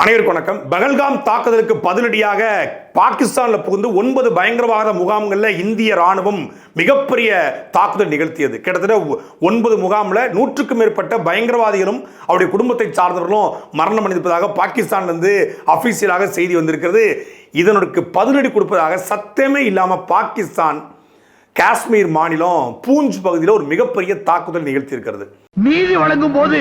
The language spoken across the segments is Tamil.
அனைவருக்கும் வணக்கம். பகல்காம் தாக்குதலுக்கு பதிலடியாக பாகிஸ்தானில் புகுந்து ஒன்பது பயங்கரவாத முகாம்களில் இந்திய ராணுவம் மிகப்பெரிய தாக்குதல் நிகழ்த்தியது. கிட்டத்தட்ட ஒன்பது முகாமில் நூற்றுக்கும் மேற்பட்ட பயங்கரவாதிகளும் அவருடைய குடும்பத்தை சார்ந்தவர்களும் மரணம் அடைந்திருப்பதாக பாகிஸ்தான்லேருந்து அஃபீஷியலாக செய்தி வந்திருக்கிறது. இதனுக்கு பதிலடி கொடுப்பதாக சத்தியமே இல்லாமல் பாகிஸ்தான் காஷ்மீர் மாநிலம் பூஞ்ச் பகுதியில் ஒரு மிகப்பெரிய தாக்குதல் நிகழ்த்தியிருக்கிறது. நீதி வழங்கும் போது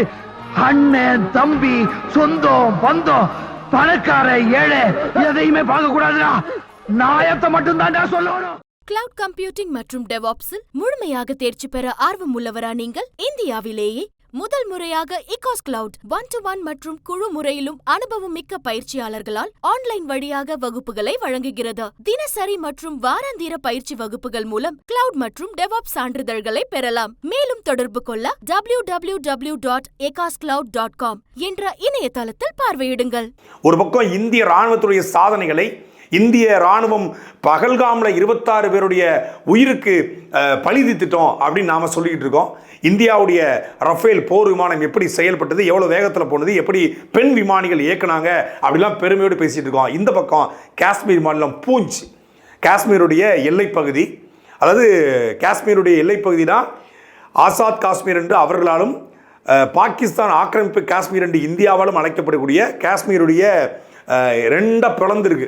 அண்ணன் தம்பி சொந்தம் பந்தம் பணக்கார ஏழை எதையுமே பார்க்க கூடாதுடா நாயத்தை மட்டும் தான்டா சொல்லணும். கிளவுட் கம்ப்யூட்டிங் மற்றும் டெவாப்ஸில் முழுமையாக தேர்ச்சி பெற ஆர்வம் உள்ளவரா நீங்கள்? இந்தியாவிலேயே முதல் முறையாக இகாஸ் கிளவுட் ஒன் டு ஒன் மற்றும் குழு முறையிலும் அனுபவம் மிக்க பயிற்சியாளர்களால் ஆன்லைன் வழியாக வகுப்புகளை வழங்குகிறது. தினசரி மற்றும் வாராந்திர பயிற்சி வகுப்புகள் மூலம் கிளவுட் மற்றும் டெவாப் சான்றிதழ்களை பெறலாம். மேலும் தொடர்பு கொள்ள W W W dot dot com என்ற இணையதளத்தில் பார்வையிடுங்கள். ஒரு பக்கம் இந்திய ராணுவத்துடைய சாதனைகளை இந்திய ராணுவம் பகல்காமில் இருபத்தாறு பேருடைய உயிருக்கு அஹ், பழி அப்படின்னு நாம் சொல்லிக்கிட்டு இருக்கோம். இந்தியாவுடைய ரஃபேல் போர் விமானம் எப்படி செயல்பட்டது எவ்வளோ வேகத்தில் போனது எப்படி பெண் விமானிகள் இயக்குனாங்க அப்படிலாம் பெருமையோடு பேசிகிட்டு இருக்கோம். இந்த பக்கம் காஷ்மீர் மாநிலம் பூஞ்ச் காஷ்மீருடைய எல்லைப்பகுதி அதாவது காஷ்மீருடைய எல்லைப்பகுதி தான் ஆசாத் காஷ்மீர் என்று அவர்களாலும் பாகிஸ்தான் ஆக்கிரமிப்பு காஷ்மீர் என்று இந்தியாவாலும் அழைக்கப்படக்கூடிய காஷ்மீருடைய அஹ், ரெண்டா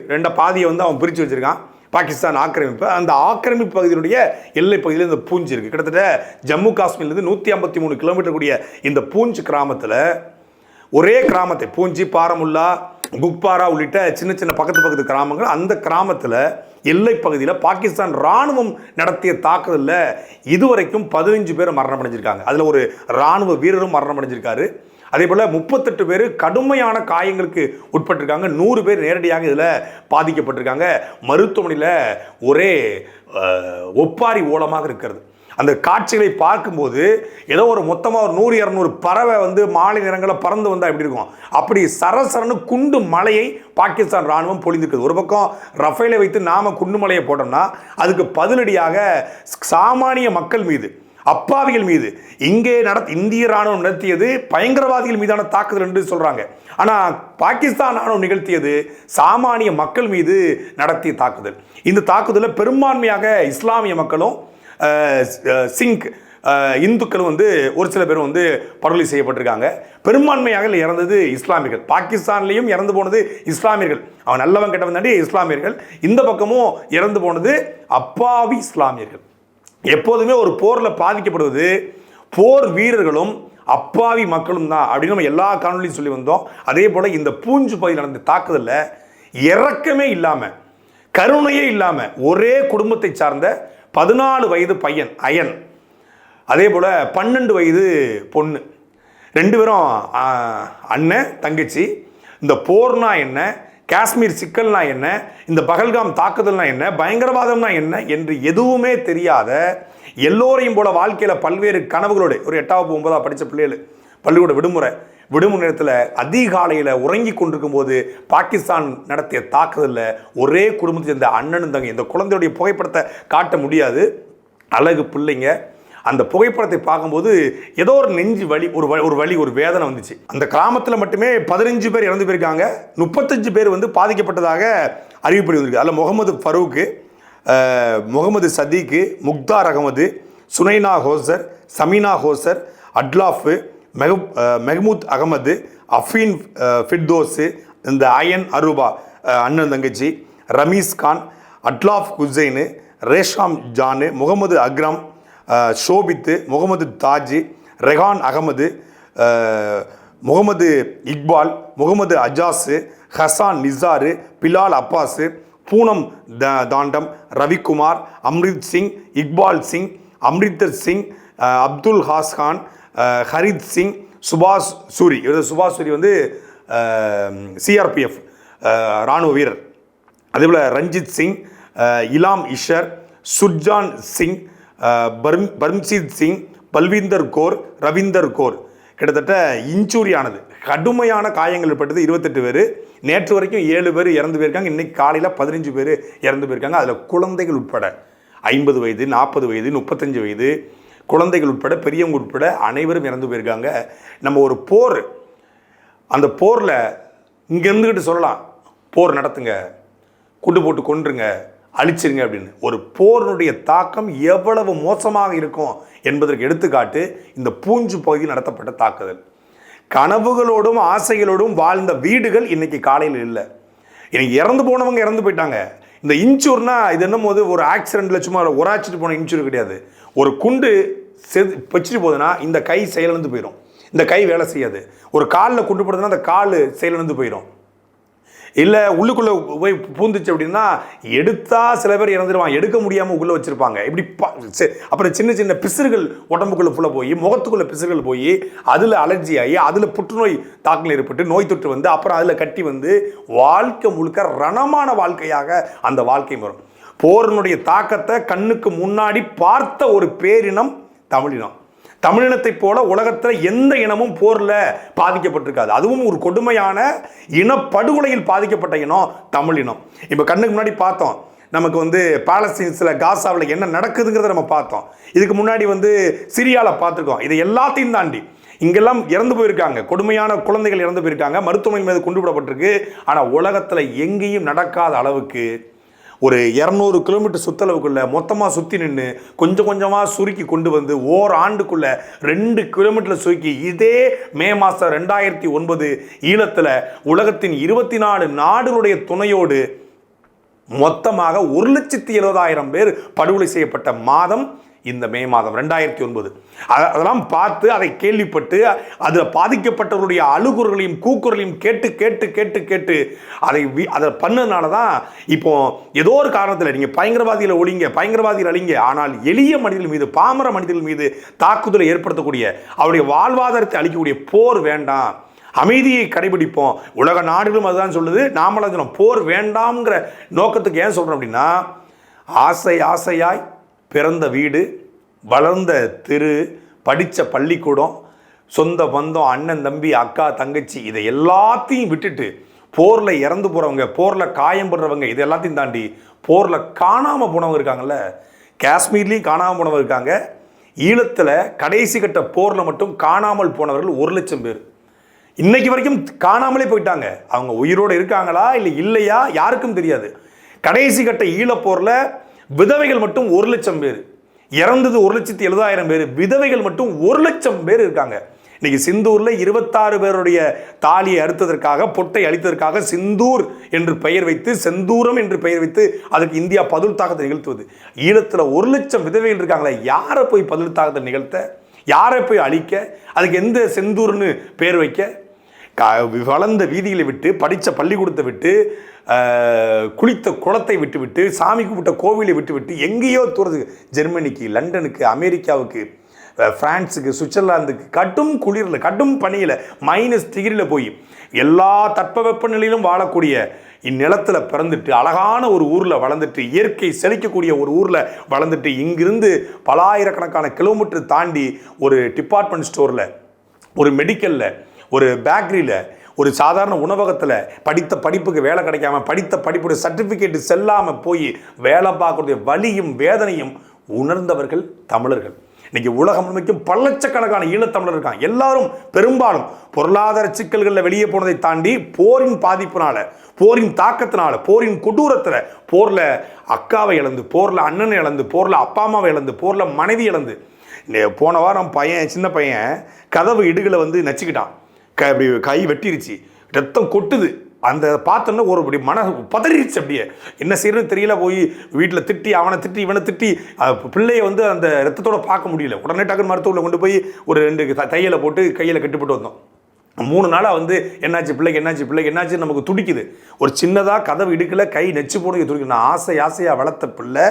ரெண்ட பாதியை வந்து அவன் பிரித்து வச்சுருக்கான். பாகிஸ்தான் ஆக்கிரமிப்பு. அந்த ஆக்கிரமிப்பு பகுதியினுடைய எல்லை பகுதியில் இந்த பூஞ்ச் இருக்குது கிட்டத்தட்ட ஜம்மு காஷ்மீர்லேருந்து நூற்றி ஐம்பத்தி மூணு கிலோமீட்டர் கூடிய இந்த பூஞ்ச் கிராமத்தில் ஒரே கிராமத்தை பூஞ்சி பாரமுல்லா குக்பாரா உள்ளிட்ட சின்ன சின்ன பக்கத்து பக்கத்து கிராமங்கள் அந்த கிராமத்தில் எல்லை பகுதியில் பாகிஸ்தான் ராணுவம் நடத்திய தாக்குதலில் இதுவரைக்கும் பதினஞ்சு பேர் மரணம் அடைஞ்சிருக்காங்க அதில் ஒரு ராணுவ வீரரும் மரணம் அடைஞ்சிருக்காரு அதே போல் முப்பத்தெட்டு பேர் கடுமையான காயங்களுக்கு உட்பட்டிருக்காங்க. நூறு பேர் நேரடியாக இதில் பாதிக்கப்பட்டிருக்காங்க. மருத்துவமனையில் ஒரே ஒப்பாரி ஓலமாக இருக்கிறது. அந்த காட்சிகளை பார்க்கும்போது ஏதோ ஒரு மொத்தமாக ஒரு நூறு இரநூறு பறவை வந்து மாலை நிறங்களில் பறந்து வந்தால் எப்படி இருக்கும்? அப்படி சரசரன்னு குண்டு மலையை பாகிஸ்தான் ராணுவம் பொழிந்துருக்குது. ஒரு பக்கம் ரஃபேலை வைத்து நாம குண்டு மலையை போட்டோம்னா அதுக்கு பதிலடியாக சாமானிய மக்கள் மீது அப்பாவிகள் மீது. இங்கே நட இந்திய ராணுவம் நடத்தியது பயங்கரவாதிகள் மீதான தாக்குதல் என்று சொல்றாங்க. ஆனால் பாகிஸ்தான் ராணுவம் நிகழ்த்தியது சாமானிய மக்கள் மீது நடத்திய தாக்குதல். இந்த தாக்குதலில் பெரும்பான்மையாக இஸ்லாமிய மக்களும் சிங்க் இந்துக்களும் வந்து ஒரு சில பேர் வந்து படுகொலை செய்யப்பட்டிருக்காங்க. பெரும்பான்மையாக இறந்தது இஸ்லாமியர்கள். பாகிஸ்தான்லேயும் இறந்து போனது இஸ்லாமியர்கள். அவன் நல்லவன் கெட்டவன் தாண்டி இஸ்லாமியர்கள். இந்த பக்கமும் இறந்து போனது அப்பாவி இஸ்லாமியர்கள். எப்போதுமே ஒரு போரில் பாதிக்கப்படுவது போர் வீரர்களும் அப்பாவி மக்களும் தான் அப்படின்னு நம்ம எல்லா காணொலியும் சொல்லி வந்தோம். அதே போல் இந்த பூஞ்சு பகுதியில் நடந்த தாக்குதலில் இறக்கமே இல்லாமல் கருணையே இல்லாமல் ஒரே குடும்பத்தை சார்ந்த பதினாலு வயது பையன் அயன். அதே போல் பன்னெண்டு வயது பொண்ணு. ரெண்டு பேரும் அண்ணன் தங்கச்சி. இந்த போர்னா என்ன? காஷ்மீர் சிக்கல்னா என்ன? இந்த பகல்காம் தாக்குதல்னா என்ன? பயங்கரவாதம்னா என்ன? என்று எதுவுமே தெரியாத எல்லோரையும் போல வாழ்க்கையில் பல்வேறு கனவுகளோடு ஒரு எட்டாவது ஒன்பதாக படித்த பிள்ளைகள் பள்ளிக்கூட விடுமுறை விடுமுறை நேரத்தில் அதிகாலையில் உறங்கி கொண்டிருக்கும் போது பாகிஸ்தான் நடத்திய தாக்குதலில் ஒரே குடும்பத்தை சேர்ந்த அண்ணனும் தங்க இந்த குழந்தையுடைய புகைப்படத்தை காட்ட முடியாது. அழகு பிள்ளைங்க அந்த புகைப்படத்தை பார்க்கும்போது ஏதோ ஒரு நெஞ்சு வலி ஒரு வ- ஒரு வழி ஒரு வேதனை வந்துச்சு. அந்த கிராமத்தில் மட்டுமே பதினஞ்சு பேர் இறந்து போயிருக்காங்க முப்பத்தஞ்சு பேர் வந்து பாதிக்கப்பட்டதாக அறிவிப்படி வந்திருக்கு. அதில் முகமது ஃபரூக்கு முகமது சதீக்கு முக்தார் அகமது சுனைனா ஹோசர் சமீனா ஹோசர் அட்லாஃபு மெஹப் மெஹமூத் அகமது அஃபீன் ஃபிட்தோஸு இந்த அயன் அரூபா அண்ணன் தங்கச்சி ரமீஸ் கான் அட்லாஃப் ஹுசைனு ரேஷாம் ஜானு முகமது அக்ரம் ஷோபித்து முகமது தாஜி ரெஹான் அகமது முகமது இக்பால் முகமது அஜாஸு ஹசான் நிசாரு பிலால் அப்பாஸு பூனம் த- தாண்டம் ரவிக்குமார் அம்ரித் சிங் இக்பால் சிங் அம்ரித்தர் சிங் அப்துல் ஹாஸ்கான் ஹரித் சிங் சுபாஷ் சூரி. இவர் சுபாஷ் சூரி வந்து சிஆர்பிஎஃப் இராணுவ வீரர். அதேபோல் ரஞ்சித் சிங் இலாம் இஷர் சுர்ஜான் சிங் பர்ம் பர்ம்சீத் சிங் பல்வீந்தர் கோர் ரவீந்தர் கோர். கிட்டத்தட்ட இன்ஜூரி ஆனது கடுமையான காயங்கள் ஏற்பட்டது இருபத்தெட்டு பேர். நேற்று வரைக்கும் ஏழு பேர் இறந்து போயிருக்காங்க. இன்னைக்கு காலையில் பதினஞ்சு பேர் இறந்து போயிருக்காங்க. அதில் குழந்தைகள் உட்பட ஐம்பது வயது நாற்பது வயது முப்பத்தஞ்சு வயது குழந்தைகள் உட்பட பெரியவங்க உட்பட அனைவரும் இறந்து போயிருக்காங்க. நம்ம ஒரு போர் அந்த போரில் இங்கே இருந்துக்கிட்டு சொல்லலாம். போர் நடத்துங்க. குண்டு போட்டு கொன்றுங்க. அழிச்சிருங்க அப்படின்னு. ஒரு போரினுடைய தாக்கம் எவ்வளவு மோசமாக இருக்கும் என்பதற்கு எடுத்துக்காட்டு இந்த பூஞ்சு பகுதியில் நடத்தப்பட்ட தாக்குதல். கனவுகளோடும் ஆசைகளோடும் வாழ்ந்த வீடுகள் இன்னைக்கு காலையில் இல்லை. இன்னைக்கு இறந்து போனவங்க இறந்து போயிட்டாங்க. இந்த இன்சூர்னா இது என்னும் போது ஒரு ஆக்சிடென்ட்ல சும்மா உராச்சிட்டு போன இன்சூர் கிடையாது. ஒரு குண்டு செது வச்சுட்டு போகுதுன்னா இந்த கை செயலிழந்து போயிடும் இந்த கை வேலை செய்யாது. ஒரு காலில் குண்டு போடுதுன்னா அந்த கால் செயலிழந்து போயிடும் இல்லை உள்ளுக்குள்ளே போய் பூந்துச்சு அப்படின்னா எடுத்தால் சில பேர் இறந்துடுவான் எடுக்க முடியாமல் உள்ளே வச்சிருப்பாங்க. இப்படி பா- அப்புறம் சின்ன சின்ன பிசுறுகள் உடம்புக்குள்ளே ஃபுல்லாக போய் முகத்துக்குள்ளே பிசுறுகள் போய் அதில் அலர்ஜி ஆகி அதில் புற்றுநோய் தாக்கல் ஏற்பட்டு நோய் தொற்று வந்து அப்புறம் அதில் கட்டி வந்து வாழ்க்கை முழுக்க ரணமான வாழ்க்கையாக அந்த வாழ்க்கை வரும் போரினுடைய தாக்கத்தை கண்ணுக்கு முன்னாடி பார்த்த ஒரு பேரினம் தமிழினம். தமிழினத்தைப் போல உலகத்தில் எந்த இனமும் போரில் பாதிக்கப்பட்டிருக்காது. அதுவும் ஒரு கொடுமையான இனப்படுகொலையில் பாதிக்கப்பட்ட இனம் தமிழினம் இப்போ கண்ணுக்கு முன்னாடி பார்த்தோம். நமக்கு வந்து பாலஸ்தீன்ஸில் காசாவில் என்ன நடக்குதுங்கிறத நம்ம பார்த்தோம். இதுக்கு முன்னாடி வந்து சிரியாவில் பார்த்துருக்கோம். இதை எல்லாத்தையும் தாண்டி இங்கெல்லாம் இறந்து போயிருக்காங்க. கொடுமையான குழந்தைகள் இறந்து போயிருக்காங்க. மருத்துவமனை மீது கொண்டு விடப்பட்டிருக்கு ஆனால் உலகத்தில் எங்கேயும் நடக்காத அளவுக்கு ஒரு இரநூறு கிலோமீட்டர் சுற்றளவுக்குள்ளே மொத்தமாக சுற்றி நின்று கொஞ்சம் கொஞ்சமாக சுருக்கி கொண்டு வந்து ஓர் ஆண்டுக்குள்ளே ரெண்டு கிலோமீட்டரில் சுருக்கி இதே மே மாதம் ரெண்டாயிரத்தி ஒன்பது ஈழத்தில் உலகத்தின் இருபத்தி நாலு நாடுகளுடைய துணையோடு மொத்தமாக ஒரு லட்சத்தி எழுபதாயிரம் பேர் படுகொலை செய்யப்பட்ட மாதம். இந்த மே மாதம் ரெண்டாயிரத்தி ஒன்பது. அதெல்லாம் பார்த்து அதை கேள்விப்பட்டு அதில் பாதிக்கப்பட்டவருடைய அழுகுறலையும் கூக்குரலையும் கேட்டு கேட்டு கேட்டு கேட்டு அதை வி- அதை பண்ணதுனால தான் இப்போ ஏதோ ஒரு காரணத்தில் நீங்கள் பயங்கரவாதியில் ஒழிங்க பயங்கரவாதிகள் அழிங்க ஆனால் எளிய மனிதர்கள் மீது பாமர மனிதர்கள் மீது தாக்குதலை ஏற்படுத்தக்கூடிய அவருடைய வாழ்வாதாரத்தை அளிக்கக்கூடிய போர் வேண்டாம். அமைதியை கடைபிடிப்போம். உலக நாடுகளும் அதுதான் சொல்லுது. நாமளும் போர் வேண்டாம்ங்கிற நோக்கத்துக்கு ஏன் சொல்கிறோம் அப்படின்னா ஆசை ஆசையாய் பிறந்த வீடு வளர்ந்த தெரு படித்த பள்ளிக்கூடம் சொந்த பந்தம் அண்ணன் தம்பி அக்கா தங்கச்சி இதை எல்லாத்தையும் விட்டுட்டு போரில் இறந்து போகிறவங்க போரில் காயம் படுறவங்க இது எல்லாத்தையும் தாண்டி போரில் காணாமல் போனவங்க இருக்காங்கல்ல காஷ்மீர்லேயும் காணாமல் போனவங்க இருக்காங்க. ஈழத்தில் கடைசி கட்ட போரில் மட்டும் காணாமல் போனவர்கள் ஒரு லட்சம் பேர். இன்னைக்கு வரைக்கும் காணாமலே போயிட்டாங்க. அவங்க உயிரோடு இருக்காங்களா இல்லை இல்லையா யாருக்கும் தெரியாது. கடைசி கட்ட ஈழப்போரில் விதவைகள் மட்டும் ஒரு லட்சம் பேர். இறந்தது ஒரு லட்சத்தி எழுபதாயிரம் பேர். விதவைகள் மட்டும் ஒரு லட்சம் பேர் இருக்காங்க. இன்னைக்கு சிந்தூரில் இருபத்தாறு பேருடைய தாலியை அறுத்ததற்காக பொட்டை அழித்ததற்காக சிந்தூர் என்று பெயர் வைத்து செந்தூரம் என்று பெயர் வைத்து அதுக்கு இந்தியா பதில் தாக்கத்தை நிகழ்த்துவது. ஈழத்தில் ஒரு லட்சம் விதவைகள் இருக்காங்களே யாரை போய் பதில் தாக்கத்தை நிகழ்த்த? யாரை போய் அழிக்க? அதுக்கு எந்த செந்தூர்னு பேர் வைக்க? க- வளர்ந்த வீதிகளை விட்டு படித்த பள்ளிக்கூடத்தை விட்டு குளித்த குளத்தை விட்டுவிட்டு சாமி கும்பிட்ட கோவிலை விட்டுவிட்டு எங்கேயோ தூரது ஜெர்மனிக்கு லண்டனுக்கு அமெரிக்காவுக்கு ஃப்ரான்ஸுக்கு சுவிட்சர்லாந்துக்கு கடும் குளிரில் கடும் பனியில் மைனஸ் டிகிரியில் போய் எல்லா தட்பவெப்ப நிலையிலும் வாழக்கூடிய இந்நிலத்தில் பிறந்துட்டு அழகான ஒரு ஊரில் வளர்ந்துட்டு இயற்கை செழிக்கக்கூடிய ஒரு ஊரில் வளர்ந்துட்டு இங்கிருந்து பலாயிரக்கணக்கான கிலோமீட்டர் தாண்டி ஒரு டிபார்ட்மெண்ட் ஸ்டோரில் ஒரு மெடிக்கலில் ஒரு பேக்கரியில் ஒரு சாதாரண உணவகத்தில் படித்த படிப்புக்கு வேலை கிடைக்காம படித்த படிப்புடைய சர்டிஃபிகேட்டு செல்லாமல் போய் வேலை பார்க்கக்கூடிய வலியும் வேதனையும் உணர்ந்தவர்கள் தமிழர்கள். இன்னைக்கு உலகம் முழுமைக்கும் பல லட்சக்கணக்கான ஈழத்தமிழர் இருக்காங்க. எல்லாரும் பெரும்பாலும் பொருளாதார சிக்கல்களில் வெளியே போனதை தாண்டி போரின் பாதிப்பினால போரின் தாக்கத்தினால போரின் கொடூரத்தில் போரில் அக்காவை இழந்து போரில் அண்ணனை இழந்து போரில் அப்பா அம்மாவை இழந்து போரில் மனைவி இழந்து. போன வாரம் பையன் சின்ன பையன் கதவு இடுகளை வந்து நச்சுக்கிட்டான். க இப்படி கை வெட்டிருச்சு. ரத்தம் கொட்டுது. அந்த பார்த்தோன்னா ஒரு இப்படி மன பதறிடுச்சு அப்படியே. என்ன செய்யறதுன்னு தெரியல போய் வீட்டில் திட்டி அவனை திட்டி இவனை திட்டி பிள்ளையை பிள்ளைய வந்து அந்த ரத்தத்தோட பார்க்க முடியல. உடனே டக்குன்னு மருத்துவத்தில் கொண்டு போய் ஒரு ரெண்டு த- தையலை போட்டு கையில் கட்டுப்பட்டு வந்தோம். மூணு நாளாக வந்து என்னாச்சு பிள்ளைக்கு என்னாச்சு பிள்ளைக்கு என்னாச்சு நமக்கு துடிக்குது. ஒரு சின்னதாக கதவு இடுக்கல கை நெச்சு போனது துடிக்குது. நான் ஆசை ஆசையாக வளர்த்த பிள்ளை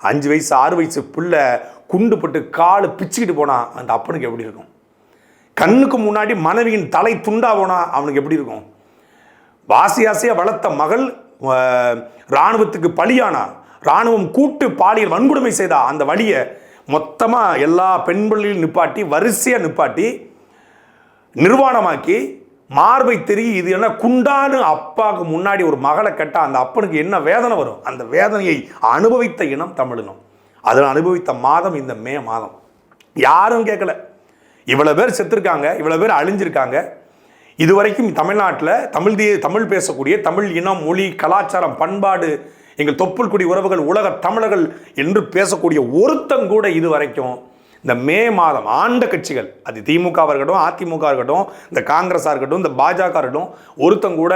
அஞ்சு வயசு ஆறு வயசு பிள்ளை குண்டு பட்டு காலு பிச்சுக்கிட்டு போனான் அந்த அப்பனுக்கு எப்படி இருக்கும்? கண்ணுக்கு முன்னாடி மனைவியின் தலை துண்டாவோனா அவனுக்கு எப்படி இருக்கும்? வாசி ஆசையாக வளர்த்த மகள் இராணுவத்துக்கு பலியானா? இராணுவம் கூட்டு பாலியல் வன்கொடுமை செய்தா? அந்த வழியை மொத்தமாக எல்லா பெண் பிள்ளைகளையும் நிப்பாட்டி வரிசையாக நிப்பாட்டி நிர்வாணமாக்கி மார்பை தெரிய இது என்ன குண்டானு அப்பாவுக்கு முன்னாடி ஒரு மகளை கட்ட அந்த அப்பனுக்கு என்ன வேதனை வரும்? அந்த வேதனையை அனுபவித்த இனம் தமிழினம். அதில் அனுபவித்த மாதம் இந்த மே மாதம். யாரும் கேட்கல. இவ்வளோ பேர் செத்துருக்காங்க இவ்வளோ பேர் அழிஞ்சிருக்காங்க. இதுவரைக்கும் தமிழ்நாட்டில் தமிழ் தே தமிழ் பேசக்கூடிய தமிழ் இனம் மொழி கலாச்சாரம் பண்பாடு எங்கள் தொப்புள் குடி உறவுகள் உலக தமிழர்கள் என்று பேசக்கூடிய ஒருத்தங்கூட இது வரைக்கும் இந்த மே மாதம் ஆண்ட கட்சிகள் அது திமுகவாக இருக்கட்டும் அதிமுக இருக்கட்டும் இந்த காங்கிரஸாக இருக்கட்டும் இந்த பாஜக இருக்கட்டும் ஒருத்தங்கூட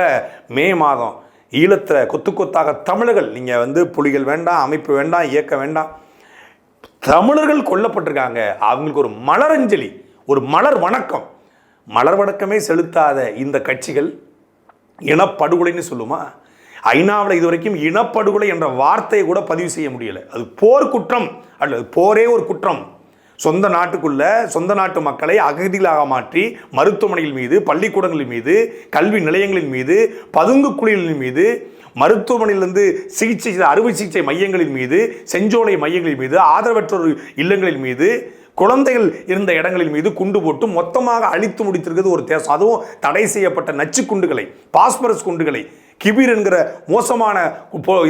மே மாதம் ஈழத்தில் கொத்து கொத்தாக தமிழர்கள் நீங்கள் வந்து புலிகள் வேண்டாம் அமைப்பு வேண்டாம் இயக்க வேண்டாம் தமிழர்கள் கொல்லப்பட்டிருக்காங்க. அவங்களுக்கு ஒரு மலரஞ்சலி. ஒரு மலர் வணக்கம். மலர் வணக்கமே செலுத்தாத இந்த கட்சிகள் இனப்படுகொலைன்னு சொல்லுமா? ஐநாவில் இதுவரைக்கும் இனப்படுகொலை என்ற வார்த்தையை கூட பதிவு செய்ய முடியலை. அது போர் குற்றம் அல்லது போரே ஒரு குற்றம். சொந்த நாட்டுக்குள்ள சொந்த நாட்டு மக்களை அகதிகளாக மாற்றி மருத்துவமனைகள் மீது பள்ளிக்கூடங்களின் மீது கல்வி நிலையங்களின் மீது பதுங்கு குழிகளின் மீது மருத்துவமனையிலிருந்து சிகிச்சை அறுவை சிகிச்சை மையங்களின் மீது செஞ்சோலை மையங்களின் மீது ஆதரவற்றோர் இல்லங்களின் மீது குழந்தைகள் இருந்த இடங்களின் மீது குண்டு போட்டு மொத்தமாக அழித்து முடித்திருக்கிறது ஒரு தேசம். அதுவும் தடை செய்யப்பட்ட நச்சு குண்டுகளை பாஸ்பரஸ் குண்டுகளை கிபீர் என்கிற மோசமான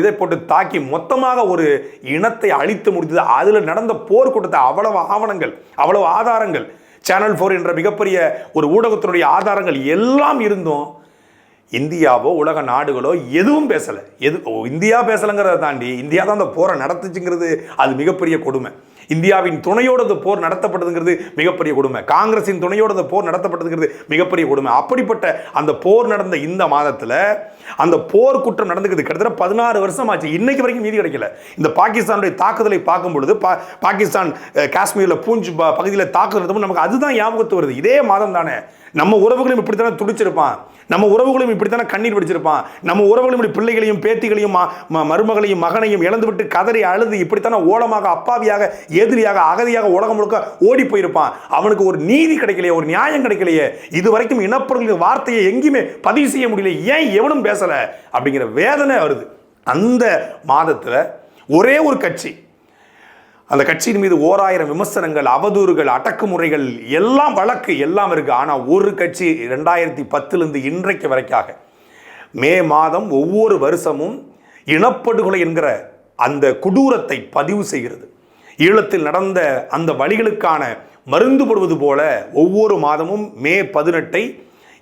இதை போட்டு தாக்கி மொத்தமாக ஒரு இனத்தை அழித்து முடித்தது. அதில் நடந்த போர்க்கூட்டத்தை அவ்வளவு ஆவணங்கள் அவ்வளவு ஆதாரங்கள் சேனல் ஃபோர் என்ற மிகப்பெரிய ஒரு ஊடகத்தினுடைய ஆதாரங்கள் எல்லாம் இருந்தும் இந்தியாவோ உலக நாடுகளோ எதுவும் பேசலை. எது ஓ, இந்தியா பேசலைங்கிறத தாண்டி இந்தியா தான் அந்த போரை நடத்துச்சுங்கிறது அது மிகப்பெரிய கொடுமை. இந்தியாவின் துணையோட அந்த போர் நடத்தப்பட்டதுங்கிறது மிகப்பெரிய கொடுமை. காங்கிரசின் துணையோட போர் நடத்தப்பட்டதுங்கிறது மிகப்பெரிய கொடுமை. அப்படிப்பட்ட அந்த போர் நடந்த இந்த மாதத்தில் அந்த போர் குற்றம் நடந்துக்கிறது கிட்டத்தட்ட பதினாறு வருஷம் ஆச்சு இன்னைக்கு வரைக்கும் நீதி கிடைக்கல. இந்த பாகிஸ்தானுடைய தாக்குதலை பார்க்கும் பொழுது பா பாகிஸ்தான் காஷ்மீரில் பூஞ்ச் பகுதியில் தாக்குதல் நமக்கு அதுதான் ஞாபகத்து வருது. இதே மாதம் தானே. நம்ம உறவுகளும் இப்படித்தானே துடிச்சிருப்பான். நம்ம உறவுகளும் இப்படித்தானே கண்ணீர் பிடிச்சிருப்பான் நம்ம உறவுகளும் இப்படி பிள்ளைகளையும் பேத்திகளையும் ம- ம- மருமகளையும் மகனையும் இழந்துவிட்டு கதறி அழுது இப்படித்தானே ஓலமாக அப்பாவியாக எதிரியாக அகதியாக உலகம் முழுக்க ஓடி போயிருப்பான். அவனுக்கு ஒரு நீதி கிடைக்கலையே ஒரு நியாயம் கிடைக்கலையே. இது வரைக்கும் இனப்பொருளின் வார்த்தையை எங்கேயுமே பதிவு செய்ய முடியல. ஏன் எவனும் பேசல? அப்படிங்கிற வேதனை வருது. அந்த மாதத்துல ஒரே ஒரு கட்சி அந்த கட்சியின் மீது ஓராயிரம் விமர்சனங்கள் அவதூறுகள் அடக்குமுறைகள் எல்லாம் வழக்கு எல்லாம் இருக்கு. ஆனால் ஒரு கட்சி ரெண்டாயிரத்தி பத்துலேருந்து இன்றைக்கு வரைக்காக மே மாதம் ஒவ்வொரு வருஷமும் இனப்படுகொலை என்கிற அந்த கொடூரத்தை பதிவு செய்கிறது. ஈழத்தில் நடந்த அந்த வழிகளுக்கான மருந்து போடுவது போல ஒவ்வொரு மாதமும் மே பதினெட்டை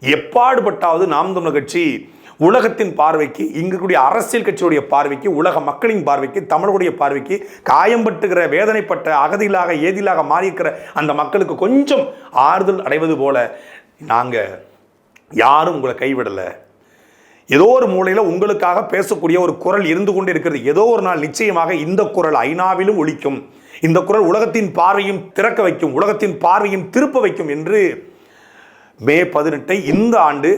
எப்பாடுபட்டாவது நாம் தமிழர் கட்சி உலகத்தின் பார்வைக்கு இங்கு இருக்கக்கூடிய அரசியல் கட்சியுடைய பார்வைக்கு உலக மக்களின் பார்வைக்கு தமிழருடைய பார்வைக்கு காயம்பட்டுகிற வேதனைப்பட்ட அகதிகளாக ஏதிலாக மாறியிருக்கிற அந்த மக்களுக்கு கொஞ்சம் ஆறுதல் அடைவது போல நாங்கள் யாரும் உங்களை கைவிடலை. ஏதோ ஒரு மூலையில் உங்களுக்காக பேசக்கூடிய ஒரு குரல் இருந்து கொண்டு இருக்கிறது. ஏதோ ஒரு நாள் நிச்சயமாக இந்த குரல் ஐநாவிலும் ஒழிக்கும் இந்த குரல் உலகத்தின் பார்வையும் திறக்க வைக்கும் உலகத்தின் பார்வையும் திருப்ப வைக்கும் என்று மே பதினெட்டை இந்த ஆண்டு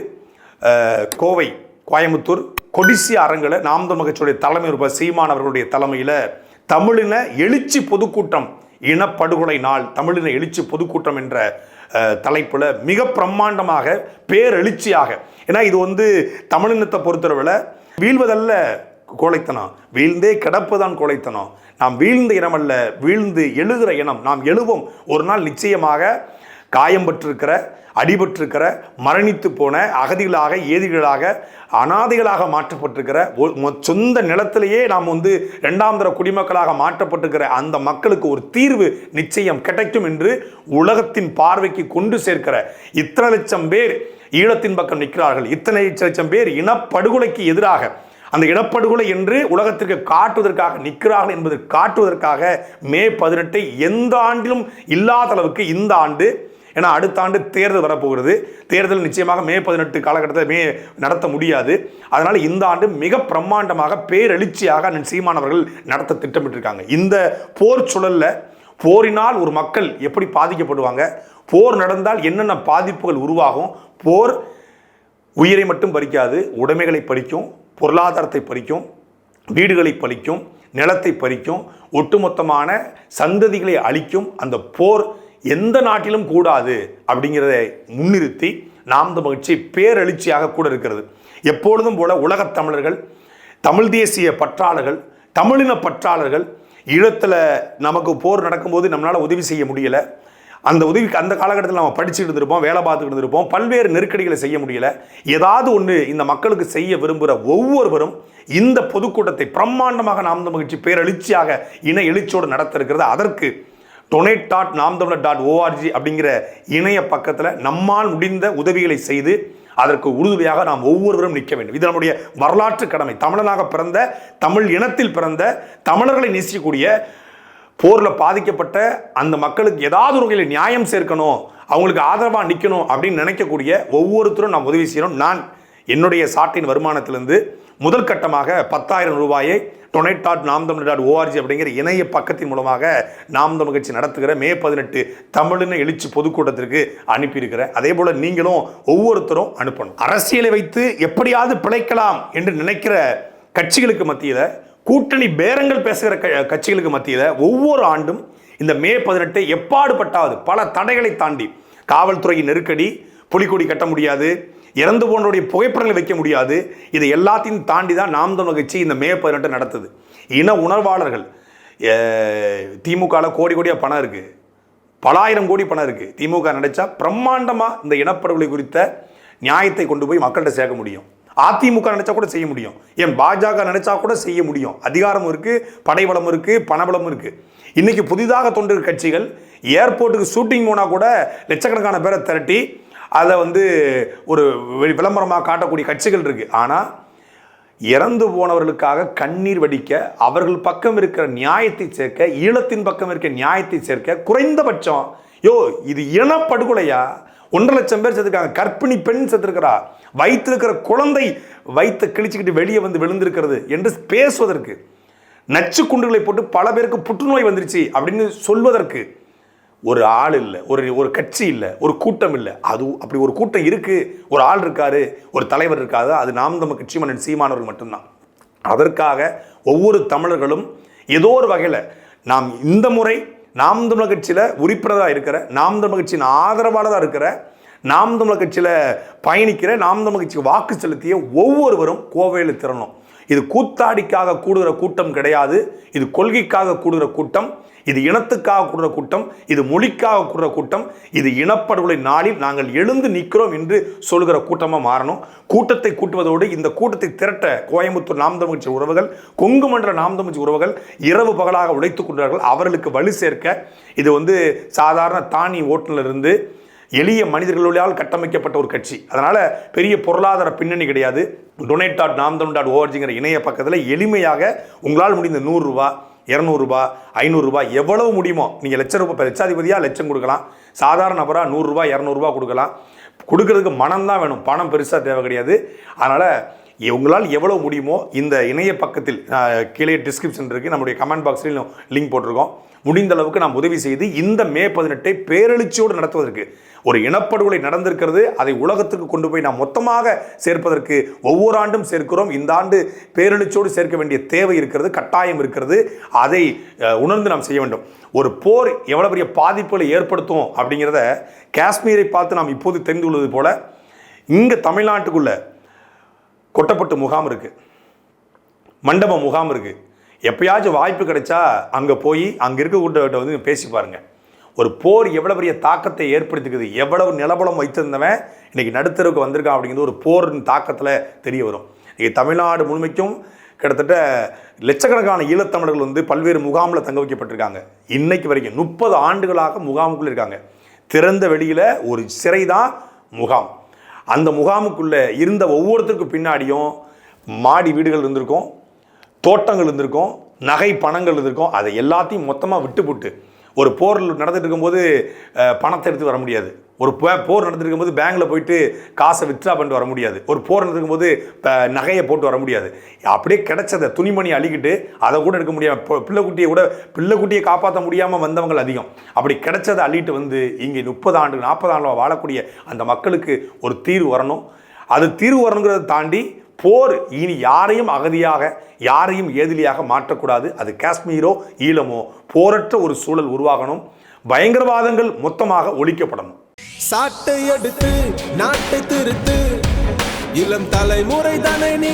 கோவை கோயம்புத்தூர் கொடிசி அரங்கில் நாம் மகச்சோடைய தலைமை இருப்ப சீமான் அவர்களுடைய தலைமையில் தமிழின எழுச்சி பொதுக்கூட்டம் இனப்படுகொலை நாள் தமிழின எழுச்சி பொதுக்கூட்டம் என்ற தலைப்பில் மிக பிரம்மாண்டமாக பேரெழுச்சியாக. ஏன்னா இது வந்து தமிழினத்தை பொறுத்தளவில் வீழ்வதல்ல கோழைத்தனம். வீழ்ந்தே கிடப்புதான் கோழைத்தனம். நாம் வீழ்ந்த இனமல்ல வீழ்ந்து எழுகிற இனம். நாம் எழுவோம். ஒரு நாள் நிச்சயமாக காயம்பட்டிருக்கிற அடிபட்டிருக்கிற மரணித்து போன அகதிகளாக ஏதிகளாக அனாதைகளாக மாற்றப்பட்டிருக்கிற ஒ- சொந்த நிலத்திலேயே நாம் வந்து இரண்டாம் தர குடிமக்களாக மாற்றப்பட்டிருக்கிற அந்த மக்களுக்கு ஒரு தீர்வு நிச்சயம் கிடைக்கும் என்று உலகத்தின் பார்வைக்கு கொண்டு சேர்க்கிற இத்தனை லட்சம் பேர் ஈழத்தின் பக்கம் நிற்கிறார்கள். இத்தனை லட்சம் பேர் இனப்படுகொலைக்கு எதிராக அந்த இனப்படுகொலை என்று உலகத்திற்கு காட்டுவதற்காக நிற்கிறார்கள் என்பதை காட்டுவதற்காக மே பதினெட்டை எந்த ஆண்டிலும் இல்லாத அளவுக்கு இந்த ஆண்டு ஏன்னா அடுத்த ஆண்டு தேர்தல் வரப்போகிறது. தேர்தல் நிச்சயமாக மே பதினெட்டு காலகட்டத்தில் மே நடத்த முடியாது. அதனால் இந்த ஆண்டு மிக பிரம்மாண்டமாக பேரெழுச்சியாக அண்ணன் சீமானவர்கள் நடத்த திட்டமிட்டிருக்காங்க. இந்த போர் சுழல்ல போரினால் ஒரு மக்கள் எப்படி பாதிக்கப்படுவாங்க? போர் நடந்தால் என்னென்ன பாதிப்புகள் உருவாகும்? போர் உயிரை மட்டும் பறிக்காது உடைமைகளை பறிக்கும் பொருளாதாரத்தை பறிக்கும் வீடுகளை பறிக்கும் நிலத்தை பறிக்கும் ஒட்டுமொத்தமான சந்ததிகளை அழிக்கும் அந்த போர் எந்த நாட்டிலும் கூடாது அப்படிங்கிறத முன்னிறுத்தி நாம் மகிழ்ச்சி பேரெழுச்சியாக கூட இருக்கிறது. எப்பொழுதும் போல உலகத் தமிழர்கள் தமிழ் தேசிய பற்றாளர்கள் தமிழின பற்றாளர்கள் ஈழத்தில் நமக்கு போர் நடக்கும்போது நம்மளால் உதவி செய்ய முடியல. அந்த உதவிக்கு அந்த காலகட்டத்தில் நம்ம படிச்சுட்டு இருந்திருப்போம் வேலை பார்த்துக்கிட்டு இருந்திருப்போம் பல்வேறு நெருக்கடிகளை செய்ய முடியல. ஏதாவது ஒன்று இந்த மக்களுக்கு செய்ய விரும்புகிற ஒவ்வொருவரும் இந்த பொதுக்கூட்டத்தை பிரம்மாண்டமாக நாம் மகிழ்ச்சி பேரெழுச்சியாக இன எழுச்சியோடு நடத்த இருக்கிறது அதற்கு டொனேட் டாட் நாம் தமிழர் டாட் ஓஆர்ஜி அப்படிங்கிற இணைய பக்கத்தில் நம்மால் முடிந்த உதவிகளை செய்து அதற்கு உறுதுணையாக நாம் ஒவ்வொருவரும் நிற்க வேண்டும். இது நம்முடைய வரலாற்று கடமை. தமிழனாக பிறந்த தமிழ் இனத்தில் பிறந்த தமிழர்களை நேசிக்கக்கூடிய போரில் பாதிக்கப்பட்ட அந்த மக்களுக்கு ஏதாவது ஒரு வகையில் நியாயம் சேர்க்கணும் அவங்களுக்கு ஆதரவாக நிற்கணும் அப்படின்னு நினைக்கக்கூடிய ஒவ்வொருத்தரும் நாம் உதவி செய்யணும். நான் என்னுடைய சாட்டின் வருமானத்திலிருந்து முதல் கட்டமாக பத்தாயிரம் ரூபாயை டொனேட் டாட் நாம் தமிழ் டாட் ஓஆர்ஜி அப்படிங்கிற இணைய பக்கத்தின் மூலமாக நாம் தமிழ் கட்சி நடத்துகிற மே பதினெட்டு தமிழின எழுச்சி பொதுக்கூட்டத்திற்கு அனுப்பியிருக்கிறேன். அதே போல் நீங்களும் ஒவ்வொருத்தரும் அனுப்பணும். அரசியலை வைத்து எப்படியாவது பிழைக்கலாம் என்று நினைக்கிற கட்சிகளுக்கு மத்தியில் கூட்டணி பேரங்கள் பேசுகிற க- கட்சிகளுக்கு மத்தியில் ஒவ்வொரு ஆண்டும் இந்த மே பதினெட்டு எப்பாடுபட்டாவது பல தடைகளை தாண்டி காவல்துறையின் நெருக்கடி புலிக்கொடி கட்ட முடியாது இறந்து போனவருடைய புகைப்படங்களை வைக்க முடியாது. இதை எல்லாத்தையும் தாண்டி தான் நாம் தமிழ் கட்சி இந்த மே பதினெட்டு நடத்துது. இன உணர்வாளர்கள் திமுகவில் கோடி கோடியாக பணம் இருக்குது பலாயிரம் கோடி பணம் இருக்குது திமுக நினைச்சா பிரம்மாண்டமாக இந்த இனப்படுகொலை குறித்த நியாயத்தை கொண்டு போய் மக்கள்கிட்ட சேர்க்க முடியும். அதிமுக நினைச்சா கூட செய்ய முடியும். ஏன் பாஜக நினைச்சா கூட செய்ய முடியும். அதிகாரம் இருக்கு படைபலம் இருக்கு பணபலம் இருக்கு. இன்னைக்கு புதிதாக தோன்றுகிற கட்சிகள் ஏர்போர்ட்டுக்கு ஷூட்டிங் போனால் கூட லட்சக்கணக்கான பேரை திரட்டி அதை வந்து ஒரு விளம்பரமாக காட்டக்கூடிய கட்சிகள் இருக்குது ஆனால் இறந்து போனவர்களுக்காக கண்ணீர் வடிக்க அவர்கள் பக்கம் இருக்கிற நியாயத்தை சேர்க்க ஈழத்தின் பக்கம் இருக்கிற நியாயத்தை சேர்க்க குறைந்தபட்சம் யோ இது இனப்படுகொலையா? ஒன்றரை லட்சம் பேர் செத்துருக்காங்க. கர்ப்பிணி பெண் செத்துருக்கிறா. வைத்திருக்கிற குழந்தை வயிற்றை கிழிச்சுக்கிட்டு வெளியே வந்து விழுந்திருக்கிறது என்று பேசுவதற்கு நச்சு குண்டுகளை போட்டு பல பேருக்கு புற்றுநோய் வந்துருச்சு அப்படின்னு சொல்வதற்கு ஒரு ஆள் இல்லை ஒரு ஒரு கட்சி இல்லை ஒரு கூட்டம் இல்லை. அது அப்படி ஒரு கூட்டம் இருக்குது ஒரு ஆள் இருக்காரு ஒரு தலைவர் இருக்காது அது நாம் நம்ம கட்சி மன்னன் சீமானவர்கள் மட்டும்தான். அதற்காக ஒவ்வொரு தமிழர்களும் ஏதோ ஒரு வகையில் நாம் இந்த முறை நாம் தமிழர் கட்சியில் உறுப்பினராக இருக்கிற நாம் தமிழர் கட்சியின் ஆதரவாளராக இருக்கிற நாம் தமிழர் கட்சியில் பயணிக்கிற நாம் தமிழர் கட்சிக்கு வாக்கு செலுத்திய ஒவ்வொருவரும் கோவையில் திறனும் இது கூத்தாடிக்காக கூடுகிற கூட்டம் கிடையாது. இது கொள்கைக்காக கூடுகிற கூட்டம். இது இனத்துக்காக கூடுற கூட்டம். இது மொழிக்காக கூடுற கூட்டம். இது இனப்படுகொலை நாளில் நாங்கள் எழுந்து நிற்கிறோம் என்று சொல்கிற கூட்டமாக மாறணும். கூட்டத்தை கூட்டுவதோடு இந்த கூட்டத்தை திரட்ட கோயம்புத்தூர் நாம் தமிழ்ச்சி உறவுகள் கொங்கு மண்டல நாம் தமிழ்ச்சி உறவுகள் இரவு பகலாக உழைத்துக் கொண்டார்கள். அவர்களுக்கு வலு சேர்க்க இது வந்து சாதாரண தானி ஓட்டுநரிலிருந்து எளிய மனிதர்களால் கட்டமைக்கப்பட்ட ஒரு கட்சி. அதனால் பெரிய பொருளாதார பின்னணி கிடையாது. டொனேட் டாட் நாம்தம் டாட் ஓஆர்ஜிங்கிற இணைய பக்கத்தில் எளிமையாக உங்களால் முடிந்த நூறுரூவா இரநூறுபா ஐநூறுரூபா எவ்வளவு முடியுமோ நீங்கள் லட்ச ரூபாய் இப்போ லட்சாதிபதியாக லட்சம் கொடுக்கலாம். சாதாரண நபராக நூறுரூவா இரநூறுபா கொடுக்கலாம். கொடுக்கறதுக்கு மனம் தான் வேணும். பணம் பெருசாக தேவை கிடையாது. அதனால் உங்களால் எவ்வளோ முடியுமோ இந்த இணைய பக்கத்தில் கீழே டிஸ்கிரிப்ஷன் இருக்குது நம்முடைய கமெண்ட் பாக்ஸ்லையும் லிங்க் போட்டிருக்கோம். முடிந்த அளவுக்கு நாம் உதவி செய்து இந்த மே பதினெட்டை பேரெழுச்சியோடு நடத்துவதற்கு ஒரு இனப்படுகொலை நடந்திருக்கிறது அதை உலகத்துக்கு கொண்டு போய் நாம் மொத்தமாக சேர்ப்பதற்கு ஒவ்வொரு ஆண்டும் சேர்க்கிறோம். இந்த ஆண்டு பேரெழுச்சோடு சேர்க்க வேண்டிய தேவை இருக்கிறது கட்டாயம் இருக்கிறது. அதை உணர்ந்து நாம் செய்ய வேண்டும். ஒரு போர் எவ்வளோ பெரிய பாதிப்புகளை ஏற்படுத்தும் அப்படிங்கிறத காஷ்மீரை பார்த்து நாம் இப்போது தெரிந்து கொள்வது போல இங்கே தமிழ்நாட்டுக்குள்ள கொட்டப்பட்டு முகாம் இருக்குது மண்டப முகாம் இருக்குது எப்பயாச்சும் வாய்ப்பு கிடைச்சா அங்கே போய் அங்கே இருக்கக்கூட்ட வந்து பேசி பாருங்கள் ஒரு போர் எவ்வளோ பெரிய தாக்கத்தை ஏற்படுத்திக்குது எவ்வளவு நிலபலம் வைத்திருந்தவன் இன்றைக்கி நடுத்தருக்கு வந்திருக்கான் அப்படிங்கிறது ஒரு போரின் தாக்கத்தில் தெரிய வரும். இன்றைக்கி தமிழ்நாடு முழுமைக்கும் கிட்டத்தட்ட லட்சக்கணக்கான ஈழத்தமிழர்கள் வந்து பல்வேறு முகாமில் தங்க வைக்கப்பட்டிருக்காங்க. இன்னைக்கு வரைக்கும் முப்பது ஆண்டுகளாக முகாமுக்குள்ளே இருக்காங்க. திறந்த வெளியில் ஒரு சிறை தான் முகாம். அந்த முகாமுக்குள்ளே இருந்த ஒவ்வொருத்தருக்கும் பின்னாடியும் மாடி வீடுகள் இருந்திருக்கும் தோட்டங்கள் இருந்திருக்கும் நகை பணங்கள் இருந்திருக்கும் அதை எல்லாத்தையும் மொத்தமாக விட்டுப்புட்டு ஒரு போர் நடந்துட்டு இருக்கும்போது பணத்தை எடுத்து வர முடியாது. ஒரு போர் நடந்துருக்கும் இருக்கும்போது பேங்க்கில் போயிட்டு காசை வித்ரா பண்ணிட்டு வர முடியாது. ஒரு போர் நடந்துருக்கும் போது நகையை போட்டு வர முடியாது. அப்படியே கிடைச்சதை துணிமணி அள்ளிக்கிட்டு அதை கூட எடுக்க முடியாமல் பிள்ளைக்குட்டியை கூட பிள்ளைக்குட்டியை காப்பாற்ற முடியாமல் வந்தவங்க அதிகம். அப்படி கிடைச்சதை அள்ளிட்டு வந்து இங்கே முப்பது ஆண்டு நாற்பது ஆண்டு வாழக்கூடிய அந்த மக்களுக்கு ஒரு தீர்வு வரணும். அது தீர்வு வரணுங்கிறத தாண்டி போர் இனி யாரையும் அகதியாக யாரையும் ஏதிலியாக மாற்றக்கூடாது. அது காஷ்மீரோ ஈழமோ போரற்ற ஒரு சூழல் உருவாகணும். பயங்கரவாதங்கள் மொத்தமாக ஒழிக்கப்படணும். சாட்டை எடுத்து நாட்டை திருத்து. இளம் தலைமுறை தானே நீ